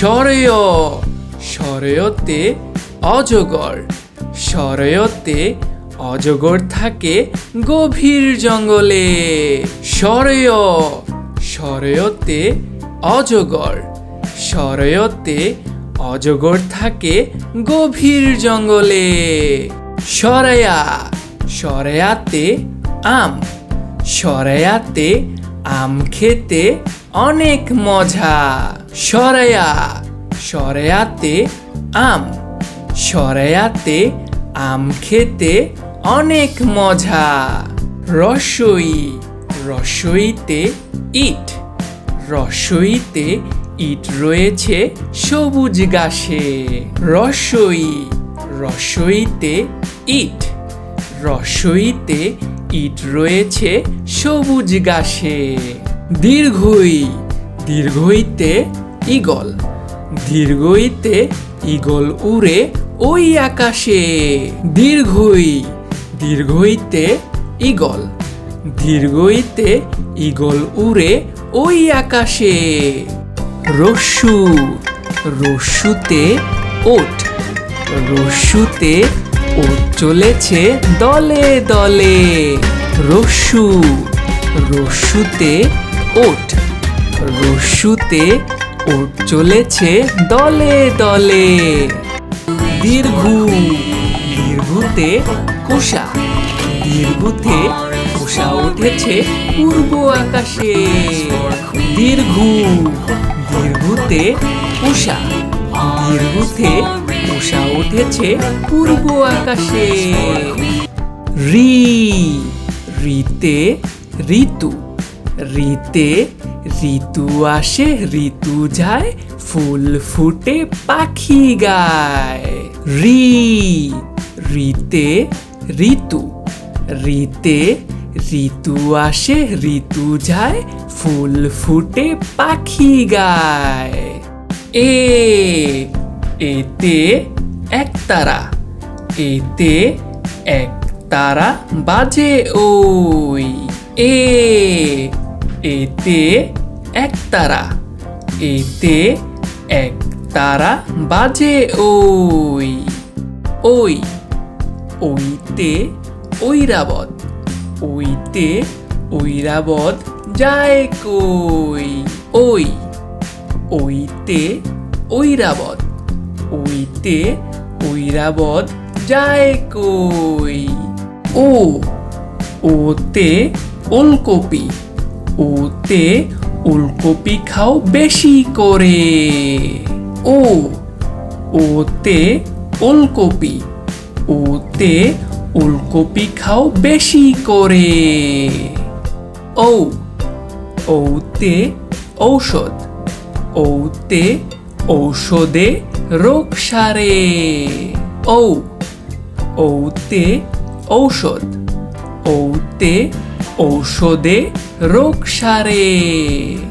সরয়, সরয়তে অজগর সরয়তে অজগর থাকে গভীর জঙ্গলে। সরয়, সরয়তে অজগর সরয়তে অজগর থাকে গভীর জঙ্গলে। সরায়া, সরায়াতে আম সরায়াতে আম খেতে অনেক মজা। সরায়া। সরায়াতে আম। সরায়াতে আম খেতে অনেক মজা। রসই। রসইতে ইট। রসইতে ইট রয়েছে সবুজ ঘাসে রসই। রসইতে ইট। রসইতে ইট রয়েছে সবুজ ঘাসে দীর্ঘই, দীর্ঘইতে ইগল দীর্ঘইতে ইগল উড়ে ওই আকাশে। দীর্ঘই, দীর্ঘইতে ইগল দীর্ঘইতে ইগল উড়ে ওই আকাশে। রস্যু, রস্যুতে ওট রস্যুতে ওট চলেছে দলে দলে। রস্যু, রস্যুতে ওট রসুতে ওট চলেছে দলে দলে। দীর্ঘু দীর্ঘুতে কুষা। দীর্ঘুতে কুষা উঠেছে পূর্ব আকাশে। দীর্ঘু দীর্ঘুতে উষা দীর্ঘুতে কুষা উঠেছে পূর্ব আকাশে। রি রিতে ঋতু। রিতে ঋতু আসে, ঋতু যায়, ফুল ফুটে, পাখি গায়। রি রিতে ঋতু। রিতে ঋতু আসে, ঋতু যায়, ফুল ফুটে, পাখি গায়। এ, এতে একতারা এতে এক তারা বাজে ওই। এ এতে এক তারা, এতে এক তারা বাজে ওই ওই, ওইতে ঐরাবত ওইতে ঐরাবত যায় কই, ওই, ওইতে ঐরাবত ওইতে ঐরাবত যায় কই, ও, ওতে ওলকপি। ওতে ওলকপি খাও বেশি করে। ও, ওতে ওলকপি ওতে ওলকপি খাও বেশি করে। ও, ওতে ঔষধ, ওতে ঔষধে রোগ সারে। ও, ওতে ঔষধ, ওতে ঔষধে রোগ সারে।